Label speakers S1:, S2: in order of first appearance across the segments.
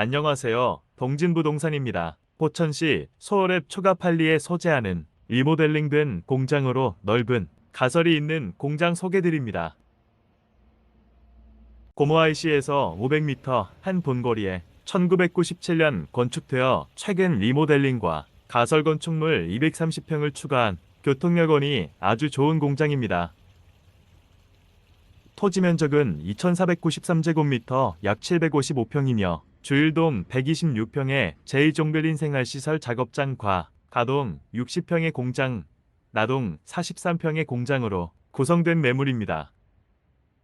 S1: 안녕하세요. 동진부동산입니다. 포천시 소월읍 초가팔리에 소재하는 리모델링된 공장으로 넓은 가설이 있는 공장 소개드립니다. 고모아이시에서 500m 한 본거리에 1997년 건축되어 최근 리모델링과 가설 건축물 230평을 추가한 교통여건이 아주 좋은 공장입니다. 토지 면적은 2,493제곱미터 약 755평이며 주일동 126평의 제2종별인 생활시설 작업장과 가동 60평의 공장, 나동 43평의 공장으로 구성된 매물입니다.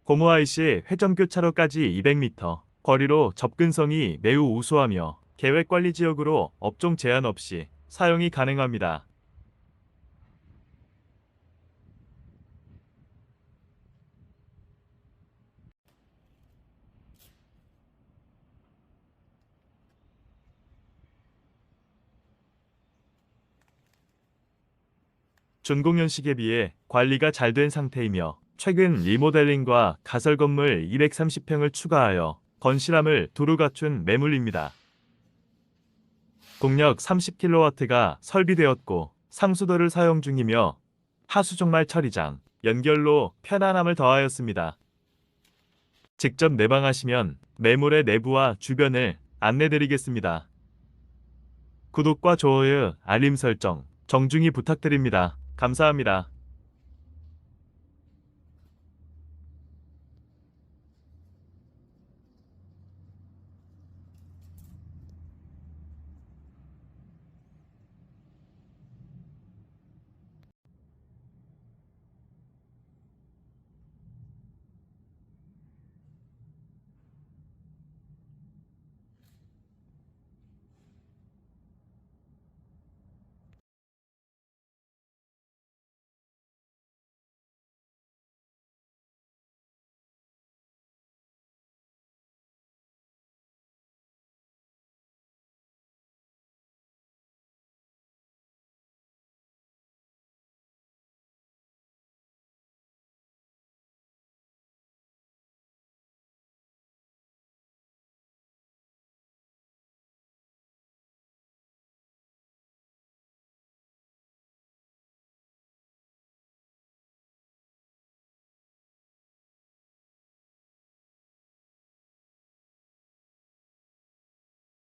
S1: 고모아이시 회전교차로까지 200m, 거리로 접근성이 매우 우수하며 계획관리지역으로 업종 제한 없이 사용이 가능합니다. 준공연식에 비해 관리가 잘 된 상태이며 최근 리모델링과 가설 건물 230평을 추가하여 건실함을 두루 갖춘 매물입니다. 동력 30kW가 설비되었고 상수도를 사용 중이며 하수종말 처리장, 연결로 편안함을 더하였습니다. 직접 내방하시면 매물의 내부와 주변을 안내드리겠습니다. 구독과 좋아요, 알림 설정 정중히 부탁드립니다. 감사합니다.